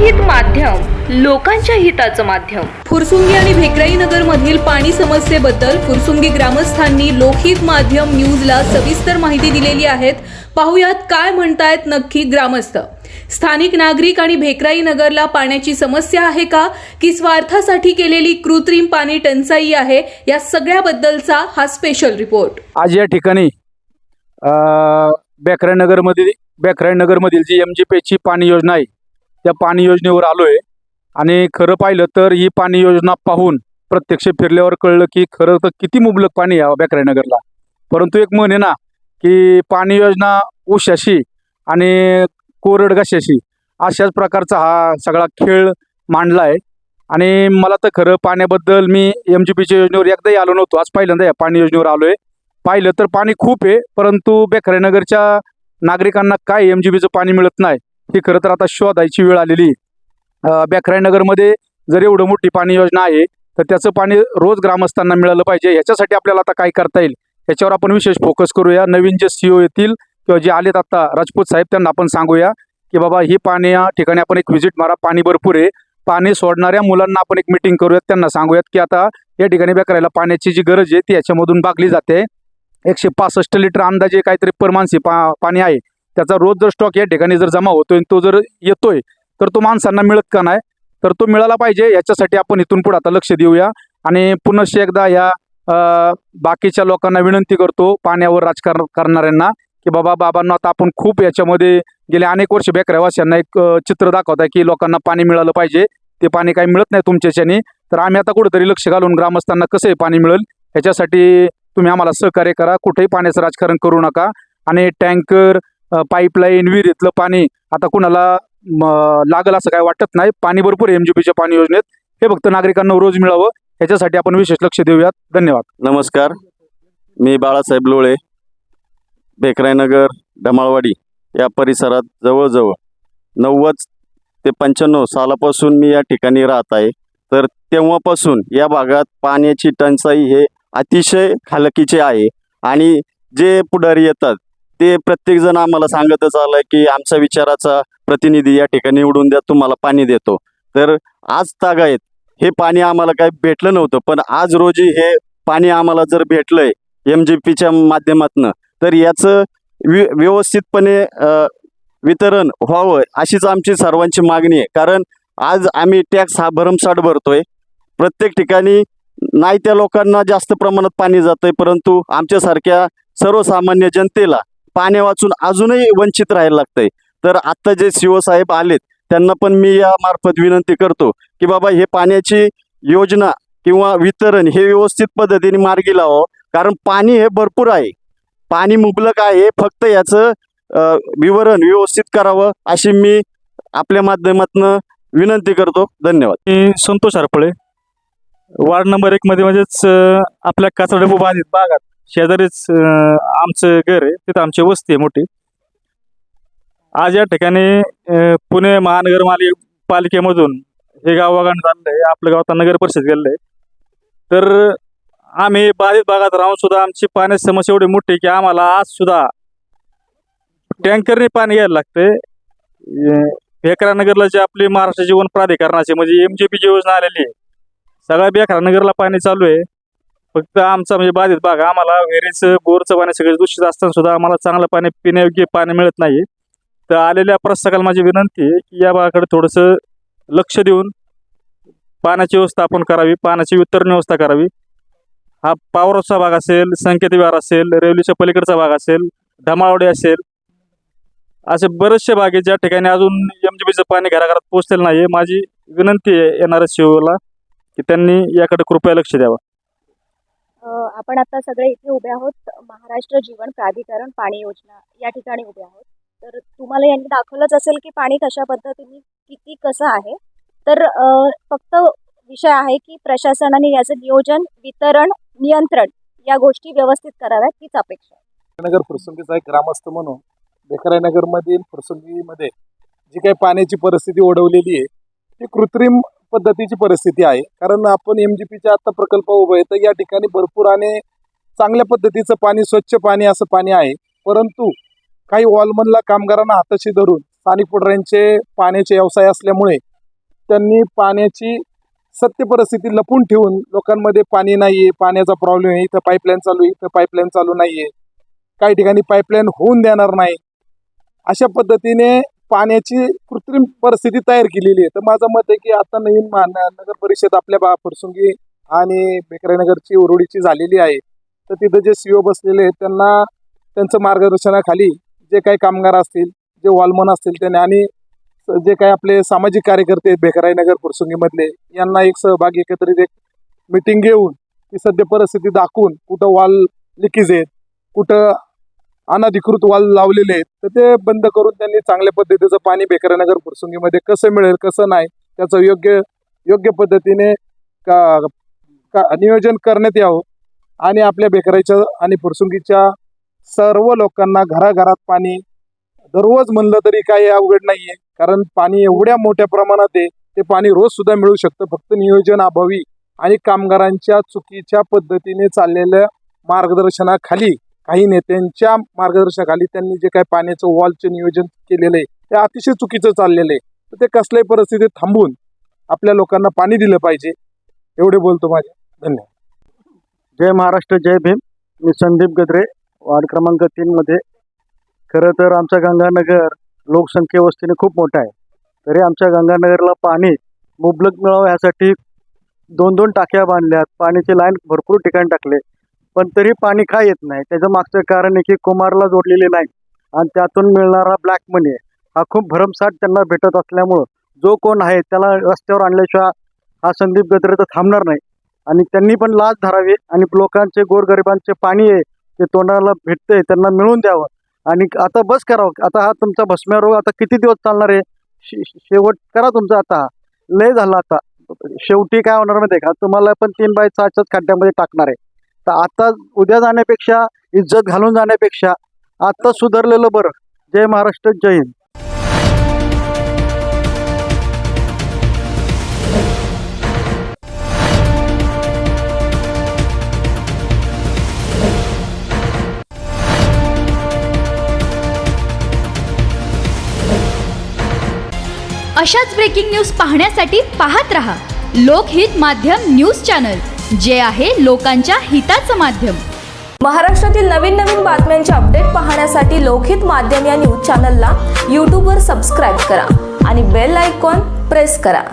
लोकहित माध्यम लोकांच्या हिताचं माध्यम. फुरसुंगी आणि भेकराई नगर मधील पाणी समस्येबद्दल फुरसुंगी ग्रामस्थांनी लोकहित माध्यम न्यूजला सविस्तर माहिती दिलेली आहेत. पाहुयात काय म्हणतायत नक्की ग्रामस्थ. स्थानिक नागरिक आणि भेकराई नगरला पाण्याची समस्या आहे का? की स्वार्थासाठी केलेली कृत्रिम पाणी टंचाई आहे? या सगळ्याबद्दलचा हा स्पेशल रिपोर्ट आज या ठिकाणी बेकराई नगरमधील बेकराई नगरमधील जी एम जी पेची पाणी योजना आहे त्या पाणी योजनेवर आलो आहे आणि खरं पाहिलं तर ही पाणी योजना पाहून प्रत्यक्ष फिरल्यावर कळलं की खरं तर किती मुबलक पाणी आहे बेकरायनगरला परंतु एक म्हण आहे ना की पाणी योजना उशाशी आणि कोरडगाशाशी अशाच प्रकारचा हा सगळा खेळ मांडला आहे. आणि मला तर खरं पाण्याबद्दल मी एम जी पीच्या योजनेवर एकदाही आलो नव्हतो. आज पहिल्यांदा या पाणी योजनेवर आलो आहे पाहिलं तर पाणी खूप आहे परंतु बेखरेनगरच्या नागरिकांना काय एम जी बीचं पाणी मिळत नाही? ही खरं तर आता शोधायची वेळ आलेली आहे. जर एवढं मोठी पाणी योजना आहे तर त्याचं पाणी रोज ग्रामस्थांना मिळालं पाहिजे. ह्याच्यासाठी आपल्याला आता काय करता येईल? याच्यावर आपण विशेष फोकस करूया. नवीन जे सी ओ येतील किंवा जे आलेत आता राजपूत साहेब त्यांना आपण सांगूया की बाबा ही पाणी या ठिकाणी आपण एक व्हिजिट मारा. पाणी भरपूर आहे. पाणी सोडणाऱ्या मुलांना आपण एक मिटिंग करूयात. त्यांना सांगूयात की आता या ठिकाणी बेकरायला पाण्याची जी गरज आहे ती याच्यामधून भागली जाते. एकशे पासष्ट लिटर अंदाजे काहीतरी परमानसी पा पाणी आहे. त्याचा रोज जर स्टॉक या ठिकाणी जर जमा होतोय आणि तो जर येतोय तर तो माणसांना मिळत का नाही? तर तो मिळाला पाहिजे. याच्यासाठी आपण इथून पुढे आता लक्ष देऊया. आणि पुनश्च एकदा या बाकीच्या लोकांना विनंती करतो पाण्यावर राजकारण करणाऱ्यांना की बाबा बाबांना आता आपण खूप याच्यामध्ये गेले अनेक वर्ष बेकऱ्यावासियांना एक चित्र दाखवत आहे की लोकांना पाणी मिळालं पाहिजे. ते पाणी काही मिळत नाही तुमच्याच्याने. तर आम्ही आता कुठेतरी लक्ष घालून ग्रामस्थांना कसं पाणी मिळेल ह्याच्यासाठी तुम्ही आम्हाला सहकार्य करा. कुठेही पाण्याचं राजकारण करू नका. आणि टँकर पाईपलाईन विहिरीतलं पाणी आता कुणाला लागल असं काय वाटत नाही. पाणी भरपूर एम जी पीच्या पाणी योजनेत. हे फक्त नागरिकांना रोज मिळावं. याच्यासाठी आपण विशेष लक्ष देऊयात. धन्यवाद. नमस्कार. मी बाळासाहेब लोळे बेकरायनगर ढमाळवाडी या परिसरात जवळजवळ नव्वद ते पंच्याण्णव सालापासून मी या ठिकाणी राहत आहे. तर तेव्हापासून या भागात पाण्याची टंचाई हे अतिशय खालकीचे आहे. आणि जे पुढारी येतात ते प्रत्येकजण आम्हाला सांगतच आलं की आमच्या विचाराचा प्रतिनिधी या ठिकाणी निवडून द्या तुम्हाला पाणी देतो. तर आज तागायत हे पाणी आम्हाला काही भेटलं नव्हतं पण आज रोजी हे पाणी आम्हाला जर भेटलंय एम जी पीच्या माध्यमातनं तर याचं वि व्यवस्थितपणे वितरण व्हावं अशीच आमची सर्वांची मागणी आहे. कारण आज आम्ही टॅक्स हा भरमसाठ भरतोय. प्रत्येक ठिकाणी नाही त्या लोकांना जास्त प्रमाणात पाणी जातंय परंतु आमच्यासारख्या सर्वसामान्य जनतेला पाण्या वाचून अजूनही वंचित राहायला लागतंय. तर आत्ता जे शिवसाहेब आलेत त्यांना पण मी या मार्फत विनंती करतो की बाबा हे पाण्याची योजना किंवा वितरण हे व्यवस्थित पद्धतीने मार्गी लावावं. कारण पाणी हे भरपूर आहे. पाणी मुबलक आहे फक्त याचं विवरण व्यवस्थित करावं अशी मी आपल्या माध्यमातून विनंती करतो. धन्यवाद. मी संतोष हरपळे. वार्ड नंबर एक मध्ये म्हणजेच आपल्या आपल्या काचडबू बाधित भागात. शेजारीच आमचं घर आहे. तिथं आमची वस्ती आहे मोठी. आज या ठिकाणी पुणे महानगरपालिके पालिकेमधून हे गाव वागाण झालेलं आहे आपलं गाव आता नगर परिषद गेलेलं आहे तर आम्ही बाधित भागात राहून सुद्धा आमची पाण्याची समस्या एवढी मोठी की आम्हाला आज सुद्धा टँकरने पाणी घ्यायला लागतंय. बेकरानगरला जे आपली महाराष्ट्र जीवन प्राधिकरणाचे म्हणजे एम जी पी योजना आलेली आहे. सगळ्या बेकरा नगरला पाणी चालू आहे. फक्त आमचा म्हणजे बाधित भाग आम्हाला विहिरीचं बोरचं पाणी सगळे दूषित असताना सुद्धा आम्हाला चांगलं पाणी पिण्यायोग्य पाणी मिळत नाही. तर आलेल्या प्रशासकाला माझी विनंती आहे की या भागाकडे थोडंसं लक्ष देऊन पाण्याची व्यवस्था आपण करावी पाण्याची वितरण व्यवस्था करावी. हा पावरचा भाग असेल संकेत विहार असेल रेवलीच्या पलीकडचा भाग असेल धमावडे असेल असे बरेचसे भाग आहेत ज्या ठिकाणी अजून एम जी बीचं पाणी घराघरात पोहोचलेलं नाही माझी विनंती आहे येणाऱ्या शिवला की त्यांनी याकडे कृपया लक्ष द्यावं. आपण आता सगळे इथे उभे आहोत. महाराष्ट्र जीवन प्राधिकरण पाणी योजना या ठिकाणी उभे आहोत. तर तुम्हाला यांनी दाखवलंच असेल की पाणी कशा पद्धतीने किती कसं आहे. तर फक्त विषय आहे की प्रशासनाने याचं नियोजन वितरण नियंत्रण या गोष्टी व्यवस्थित कराव्यात हीच अपेक्षा आहे. नगर फुरसुंगीचा एक ग्रामस्थ म्हणून बेकरायनगरमधील नगरमधील जी काही पाण्याची परिस्थिती ओढवलेली आहे ती कृत्रिम पद्धतीची परिस्थिती आहे. कारण आपण एम जी पीच्या आत्ता प्रकल्प उभं आहे तर या ठिकाणी भरपूर आणि चांगल्या पद्धतीचं पाणी स्वच्छ पाणी असं पाणी आहे. परंतु काही वॉलमनला कामगारांना हाताशी धरून स्थानिक पुढाऱ्यांचे पाण्याचे व्यवसाय असल्यामुळे त्यांनी पाण्याची सत्य परिस्थिती लपून ठेवून लोकांमध्ये पाणी नाही आहे पाण्याचा प्रॉब्लेम आहे इथं पाईपलाईन चालू आहे इथं पाईपलाईन चालू नाही आहे काही ठिकाणी पाईपलाईन होऊन देणार नाही. अशा पद्धतीने पाण्याची कृत्रिम परिस्थिती तयार केलेली आहे. तर माझं मत आहे की आता नवीन नगर परिषद आपल्या बा फुरसुंगी आणि बेकरानगरची उरुडीची झालेली आहे. तर तिथं जे सीओ बसलेले आहेत त्यांना त्यांचं मार्गदर्शनाखाली जे काही कामगार असतील जे वॉलमन असतील त्यांनी आणि जे काही आपले सामाजिक कार्यकर्ते आहेत बेकराईनगर फुरसुंगीमधले यांना एक सहभाग एकत्रित एक मिटिंग घेऊन ती सद्य परिस्थिती दाखवून कुठं वॉल लिकेज आहेत कुठं अनधिकृत वाल लावलेले आहेत. तर ते बंद करून त्यांनी चांगल्या पद्धतीचं पाणी बेकरानगर फुरसुंगीमध्ये कसं मिळेल कसं नाही त्याचं योग्य योग्य पद्धतीने का का नियोजन करण्यात यावं. आणि आपल्या बेकराच्या आणि फुरसुंगीच्या सर्व लोकांना घराघरात पाणी दररोज म्हणलं तरी काही अवघड नाही आहे कारण पाणी एवढ्या मोठ्या प्रमाणात आहे ते पाणी रोज सुद्धा मिळू शकतं. फक्त नियोजन अभावी आणि कामगारांच्या चुकीच्या पद्धतीने चाललेल्या मार्गदर्शनाखाली काही नेत्यांच्या मार्गदर्शनाखाली त्यांनी जे काही पाण्याचं वॉलचं नियोजन केलेलं आहे ते अतिशय चुकीचं चाललेलं आहे. तर ते कसल्याही परिस्थितीत थांबून आपल्या लोकांना पाणी दिलं पाहिजे एवढे बोलतो माझे. धन्यवाद. जय महाराष्ट्र जय भीम. मी संदीप गद्रे वार्ड क्रमांक तीनमध्ये खरं तर आमचा गंगानगर लोकसंख्ये वस्तीने खूप मोठा आहे. तरी आमच्या गंगानगरला पाणी मुबलक मिळावं यासाठी दोन दोन टाक्या बांधल्यात पाण्याची लाईन भरपूर ठिकाणी टाकले. पण तरी पाणी का येत नाही. त्याचं मागचं कारण आहे की कुमारला जोडलेले नाही. आणि त्यातून मिळणारा ब्लॅक मनी हा खूप भरमसाठ त्यांना भेटत असल्यामुळं जो कोण आहे त्याला रस्त्यावर आणल्याशिवाय हा संदीप गद्रे तर थांबणार नाही. आणि त्यांनी पण लाच धरावी आणि लोकांचे गोरगरिबांचे पाणी आहे ते तोंडाला भेटतंय त्यांना मिळून द्यावं. आणि आता बस करावं. आता हा तुमचा भस्म्या रोग आता किती दिवस चालणार आहे? शे- शेवट करा तुमचा आता. लय झाला आता. शेवटी काय होणार माहिती आहे का? तुम्हाला पण तीन बाय सहाच्याच खड्ड्यामध्ये टाकणार आहे. तर आता उद्या जाण्यापेक्षा इज्जत घालून जाण्यापेक्षा आता सुधारलेलं बरं. जय महाराष्ट्र जय हिंद. अशाच ब्रेकिंग न्यूज पाहण्यासाठी पाहत रहा. लोकहित माध्यम न्यूज चॅनल. जे आहे लोकांच्या हिताचं माध्यम. महाराष्ट्रातील नवीन नवीन बातम्यांचे अपडेट पाहण्यासाठी लोकहित माध्यम या न्यूज चॅनलला यूट्यूबवर सबस्क्राईब करा आणि बेल आयकॉन प्रेस करा.